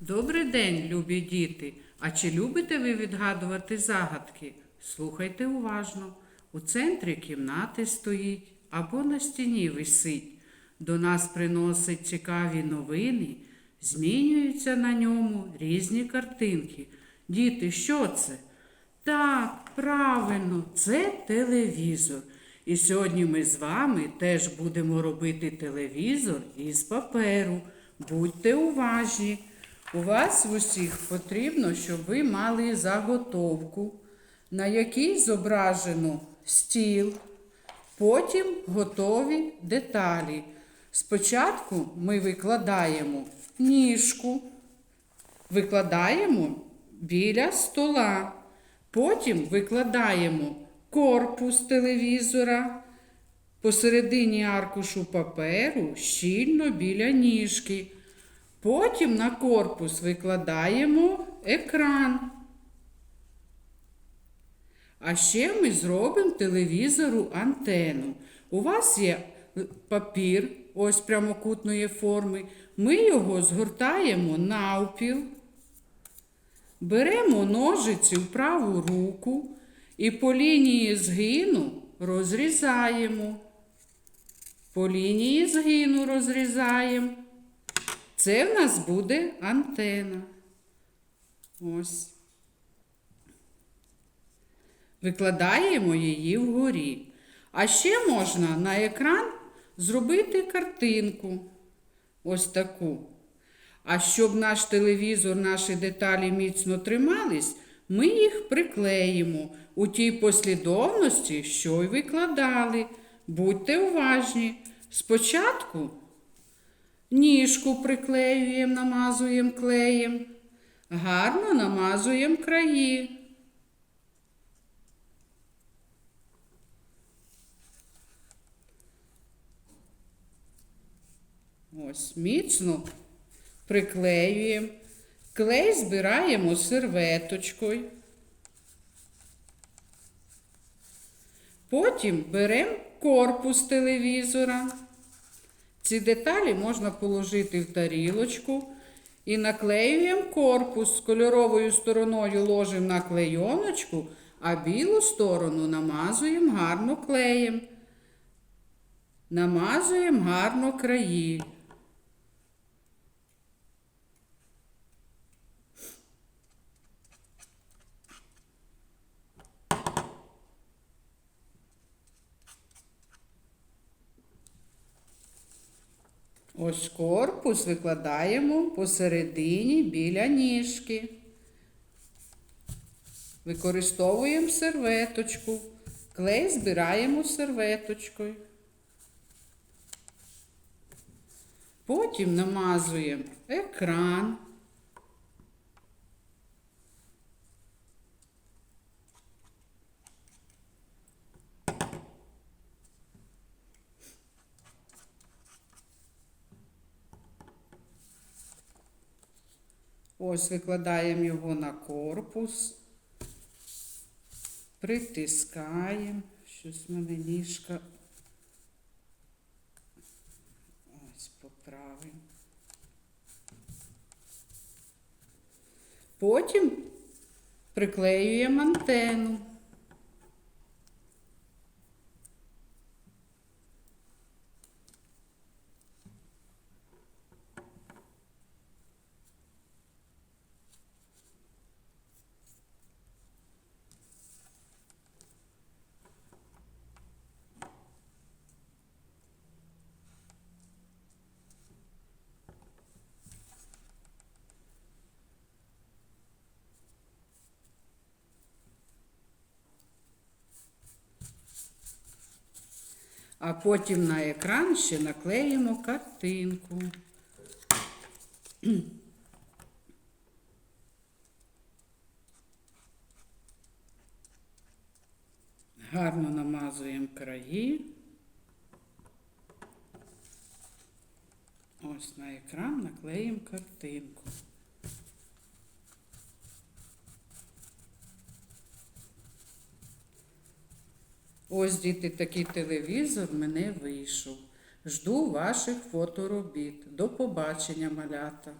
Добрий день, любі діти! А чи любите ви відгадувати загадки? Слухайте уважно. У центрі кімнати стоїть або на стіні висить. До нас приносить цікаві новини, змінюються на ньому різні картинки. Діти, що це? Так, правильно, це телевізор. І сьогодні ми з вами теж будемо робити телевізор із паперу. Будьте уважні. У вас усіх потрібно, щоб ви мали заготовку, на якій зображено стіл, потім готові деталі. Спочатку ми викладаємо ніжку, викладаємо біля стола. Потім викладаємо корпус телевізора посередині аркушу паперу щільно біля ніжки. Потім на корпус викладаємо екран. А ще ми зробимо телевізору антенну. У вас є папір ось прямокутної форми. Ми його згортаємо навпіл. Беремо ножиці в праву руку і по лінії згину розрізаємо. По лінії згину розрізаємо. Це в нас буде антена. Ось. Викладаємо її вгорі. А ще можна на екран зробити картинку. Ось таку. А щоб наш телевізор, наші деталі міцно тримались, ми їх приклеїмо у тій послідовності, що й викладали. Будьте уважні. Спочатку ніжку приклеюємо, намазуємо клеєм, гарно намазуємо краї. Ось міцно приклеюємо. Клей збираємо серветочкою. Потім беремо корпус телевізора. Ці деталі можна положити в тарілочку і наклеюємо корпус. з Кольоровою стороною ложимо на клейоночку, а білу сторону намазуємо гарно клеєм. Намазуємо гарно краї. Ось корпус викладаємо посередині біля ніжки. Використовуємо серветочку. Клей збираємо серветочкою. Потім намазуємо екран. Ось викладаємо його на корпус, притискаємо. Щось в мене ніжка. Ось поправимо. Потім приклеюємо антенну. А потім на екран ще наклеїмо картинку. Гарно намазуємо краї. Ось на екран наклеїмо картинку. Ось діти, такий телевізор мене вийшов. Жду ваших фоторобіт. До побачення, малята.